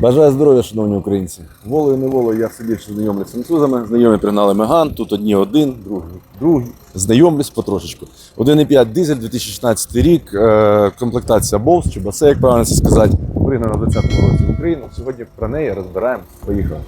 Бажаю здоров'я, шановні українці. Волею неволею я все більше знайомлюсь з французами. Знайомі пригнали Меган, тут одні один, другий, другий. Знайомлюсь потрошечку. 1,5 дизель, 2016 рік, е, комплектація Bose, чи басе, як правильно це сказати. Пригнана в 20-му році в Україну. Сьогодні про неї розбираємо. Поїхали.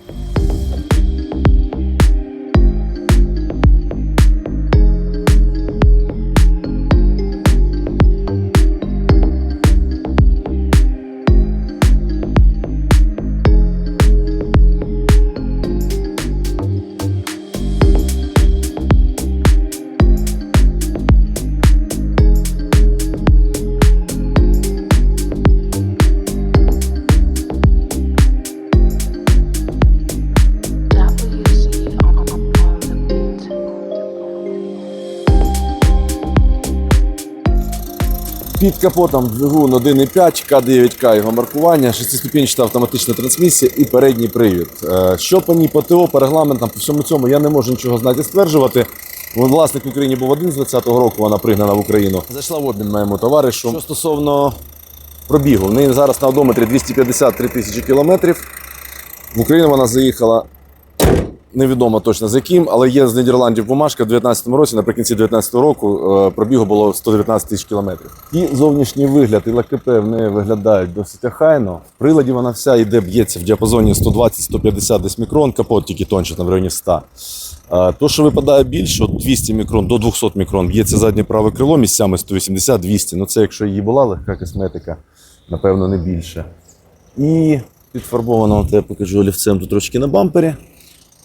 Під капотом двигун 1,5, К9К його маркування, шестиступінчата автоматична трансмісія і передній привід. Е, Що по ній по ТО, по регламентам, по всьому цьому я не можу нічого знати стверджувати. Власник в Україні був один з 20-го року, вона пригнана в Україну. Зайшла в обмін моєму товаришу. Що стосовно пробігу, в неї зараз на одометрі 253 тисячі кілометрів. В Україну вона заїхала невідомо точно з яким, але є з Нідерландів бумажка в 2019 році, наприкінці 2019 року е, пробігу було 119 тисяч кілометрів. І зовнішній вигляд, і ЛКП в неї виглядають досить охайно. В приладі вона вся йде, б'ється в діапазоні 120-150 десь мікрон, капот тільки тонче, там в районі 100. То, що випадає більше, 200 мікрон до 200 мікрон, б'ється заднє праве крило місцями 180-200. Ну це якщо її була легка косметика, напевно, не більше. І підфарбовано, от я покажу олівцем тут трошки на бампері.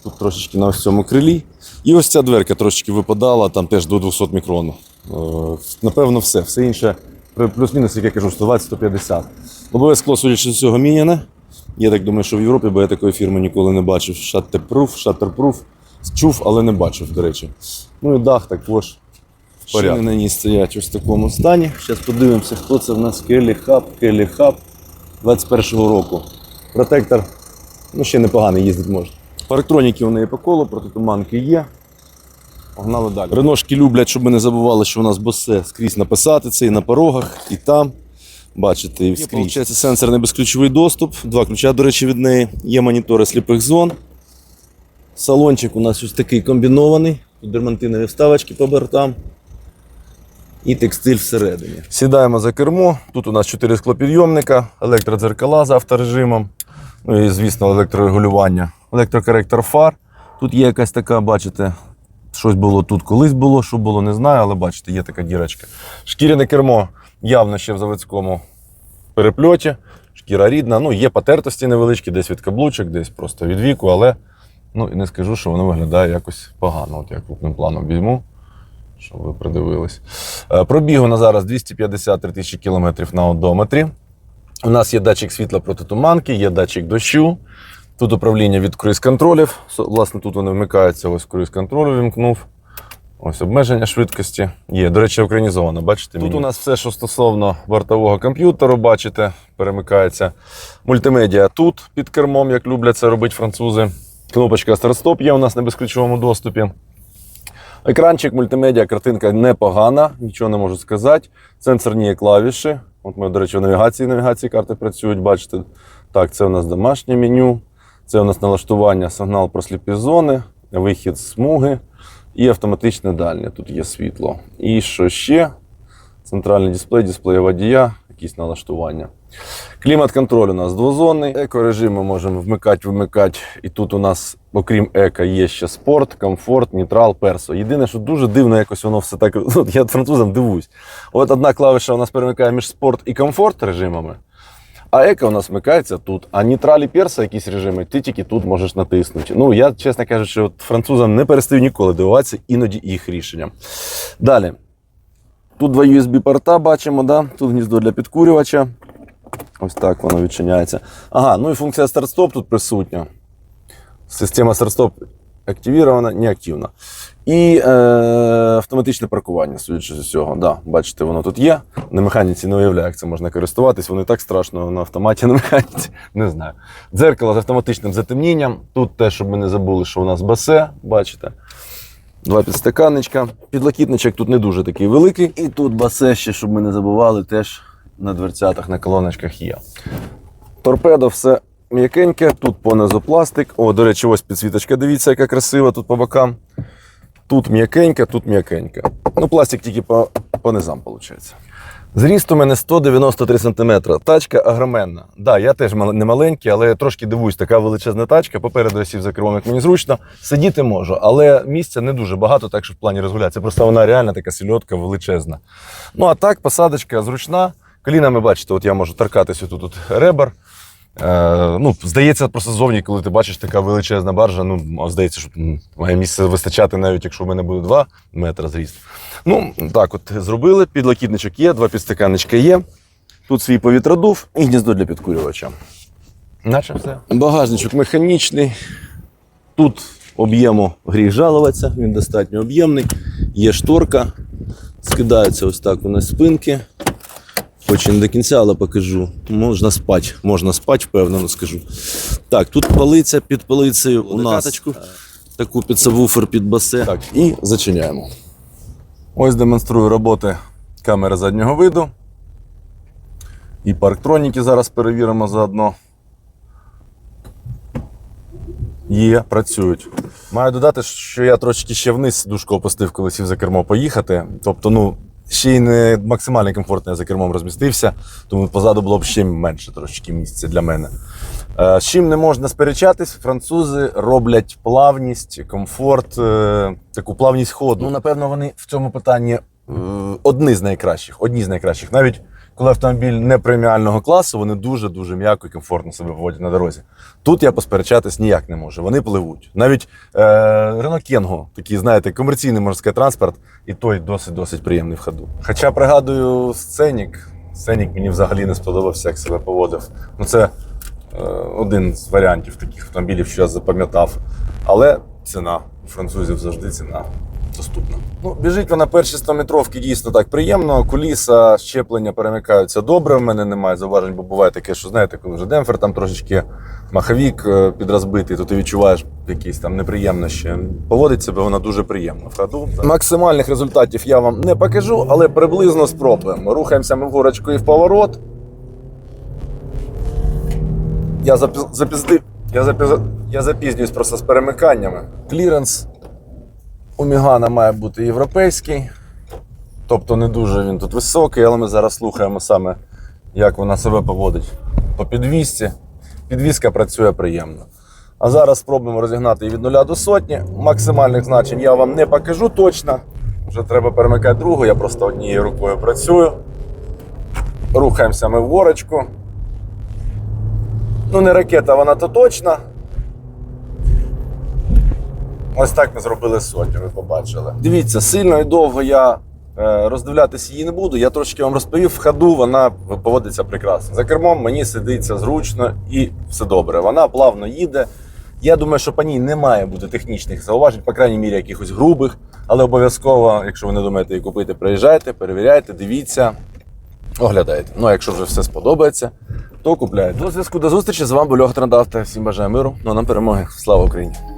Тут трошечки на ось цьому крилі. І ось ця дверка трошечки випадала, там теж до 200 мікрон. Е, Напевно, все. Все інше плюс-мінус, як я кажу, 120-150. Лобове скло, судячи з цього, міняне. Я так думаю, що в Європі, бо я такої фірми ніколи не бачив. Шаттерпруф, шаттерпруф. Чув, але не бачив, до речі. Ну і дах також. Шини на ній стоять ось в такому стані. Зараз подивимося, хто це в нас Келі Хаб, Келі Хаб 21-го року. Протектор Ну, ще непоганий їздить може. Парктроніки у неї по колу, протитуманки є. Погнали далі. Реношки люблять, щоб ми не забували, що у нас босе скрізь написати це і на порогах, і там. Бачите, і скрізь. Є, сенсорний безключовий доступ. Два ключа, до речі, від неї. Є монітори сліпих зон. Салончик у нас ось такий комбінований. Тут дермантинові вставочки по бортам. І текстиль всередині. Сідаємо за кермо. Тут у нас 4 склопідйомника, електродзеркала з авторежимом. Ну і, звісно, електрорегулювання, електрокоректор фар. Тут є якась така, бачите, щось було тут колись було, що було, не знаю, але бачите, є така дірочка. Шкіряне кермо явно ще в заводському перепльоті. Шкіра рідна. Ну, є потертості невеличкі, десь від каблучок, десь просто від віку, але ну, не скажу, що воно виглядає якось погано. От я крупним планом візьму, щоб ви придивились. Е, Пробігу на зараз 253 тисячі кілометрів на одометрі. У нас є датчик світла проти туманки, є датчик дощу. Тут управління від круїз-контролів. Власне, тут вони вмикаються, ось круїз-контроль вімкнув. Ось обмеження швидкості. Є, до речі, українізовано, бачите? Тут у нас все, що стосовно бортового комп'ютеру, бачите, перемикається. Мультимедіа тут під кермом, як люблять це робити французи. Кнопочка старт-стоп є у нас на безключовому доступі. Екранчик, мультимедіа, картинка непогана, нічого не можу сказати. Сенсорні клавіші. От ми, до речі, в навігації навігації карти працюють, бачите. Так, це у нас домашнє меню, це у нас налаштування, сигнал про сліпі зони, вихід з смуги і автоматичне дальнє. Тут є світло. І що ще? Центральний дисплей, дисплей водія, якісь налаштування. Клімат-контроль у нас двозонний. Екорежим ми можемо вмикати, вимикати. І тут у нас, окрім еко, є ще спорт, комфорт, нейтрал, персо. Єдине, що дуже дивно, якось воно все так. Ну, я французам дивуюсь. От одна клавіша у нас перемикає між спорт і комфорт режимами. А еко у нас вмикається тут. А нейтраль і перса, якісь режими, ти тільки тут можеш натиснути. Ну, я, чесно кажучи, от французам не перестаю ніколи дивуватися, іноді їх рішенням. Далі. Тут два USB-порта бачимо, да? тут гніздо для підкурювача. Ось так воно відчиняється. Ага, ну і функція старт-стоп тут присутня. Система старт-стоп активірована, неактивна. І е, автоматичне паркування, судячи з усього. Да, бачите, воно тут є. На механіці не уявляю, як це можна користуватись. Воно і так страшно на автоматі, на механіці. Не знаю. Дзеркало з автоматичним затемнінням. Тут те, щоб ми не забули, що у нас басе, бачите. Два підстаканничка. Підлокітничок тут не дуже такий великий. І тут басе ще, щоб ми не забували, теж на дверцятах, на колоночках є. Торпедо все м'якеньке, тут понизу пластик. О, до речі, ось підсвіточка. Дивіться, яка красива тут по бокам. Тут м'якенька, тут м'якенька. Ну, пластик тільки по, по низам, виходить. Зріст у мене 193 см. Тачка огроменна. Да, я теж не маленький, але я трошки дивуюсь, така величезна тачка. Попереду я сів за кермом, як мені зручно. Сидіти можу, але місця не дуже багато, так що в плані розгулятися. Просто вона реально така сільотка величезна. Ну а так, посадочка зручна. Колінами, бачите, от я можу торкатися тут, тут ребер. Е, ну, здається, просто ззовні, коли ти бачиш така величезна баржа, ну, здається, що має місце вистачати, навіть якщо в мене буде 2 метри зріст. Ну, так, от зробили, підлокітничок є, два підстаканничка є. Тут свій повітродув і гніздо для підкурювача. Наче все. Багажничок механічний. Тут об'єму гріх жалуватися, він достатньо об'ємний. Є шторка. Скидаються ось так у нас спинки. Хоч і не до кінця, але покажу. Можна спати, можна спати, впевнено скажу. Так, тут полиця під полицею у нас таку під сабвуфер, під басе. Так, і зачиняємо. Ось демонструю роботи камери заднього виду. І парктроніки зараз перевіримо заодно. Є, працюють. Маю додати, що я трошки ще вниз дужку опустив, коли сів за кермо поїхати. Тобто, ну, ще й не максимально комфортно я за кермом розмістився, тому позаду було б ще менше трошечки місця для мене. Е, З чим не можна сперечатись, французи роблять плавність, комфорт, е, таку плавність ходу. Ну, напевно, вони в цьому питанні е, одні з найкращих. Одні з найкращих. Навіть коли автомобіль не преміального класу, вони дуже-дуже м'яко і комфортно себе поводять на дорозі. Тут я посперечатись ніяк не можу. Вони пливуть. Навіть е, Kangoo, такий, знаєте, комерційний сказати, транспорт, і той досить-досить приємний в ходу. Хоча пригадую сценік, сценік мені взагалі не сподобався, як себе поводив. Ну, це е, один з варіантів таких автомобілів, що я запам'ятав. Але ціна у французів завжди ціна доступна. Ну, біжить вона перші 100 метровки дійсно так приємно. Куліса, щеплення перемикаються добре. В мене немає зауважень, бо буває таке, що знаєте, коли вже демпфер там трошечки маховік е, підрозбитий, то ти відчуваєш якісь там неприємності. Поводить себе вона дуже приємно в ходу. Максимальних результатів я вам не покажу, але приблизно спробуємо. Рухаємося ми і в поворот. Я запіз... запізди... я, запіз... запізнююсь просто з перемиканнями. Кліренс у Мігана має бути європейський. Тобто не дуже він тут високий, але ми зараз слухаємо саме, як вона себе поводить по підвісці. Підвіска працює приємно. А зараз спробуємо розігнати її від 0 до сотні. Максимальних значень я вам не покажу точно. Вже треба перемикати другу, я просто однією рукою працюю. Рухаємося ми в горочку. Ну, не ракета, вона то точно. Ось так ми зробили сотню, ви побачили. Дивіться, сильно і довго я е, роздивлятися її не буду. Я трошки вам розповів, в ходу вона поводиться прекрасно. За кермом мені сидиться зручно і все добре. Вона плавно їде. Я думаю, що по ній не має бути технічних зауважень, по крайній мірі, якихось грубих, але обов'язково, якщо ви не думаєте її купити, приїжджайте, перевіряйте, дивіться, оглядайте. Ну а якщо вже все сподобається, то купляйте. До зв'язку до зустрічі. З вами був Льоха Трандавта. Всім бажаю миру. Ну нам перемоги. Слава Україні!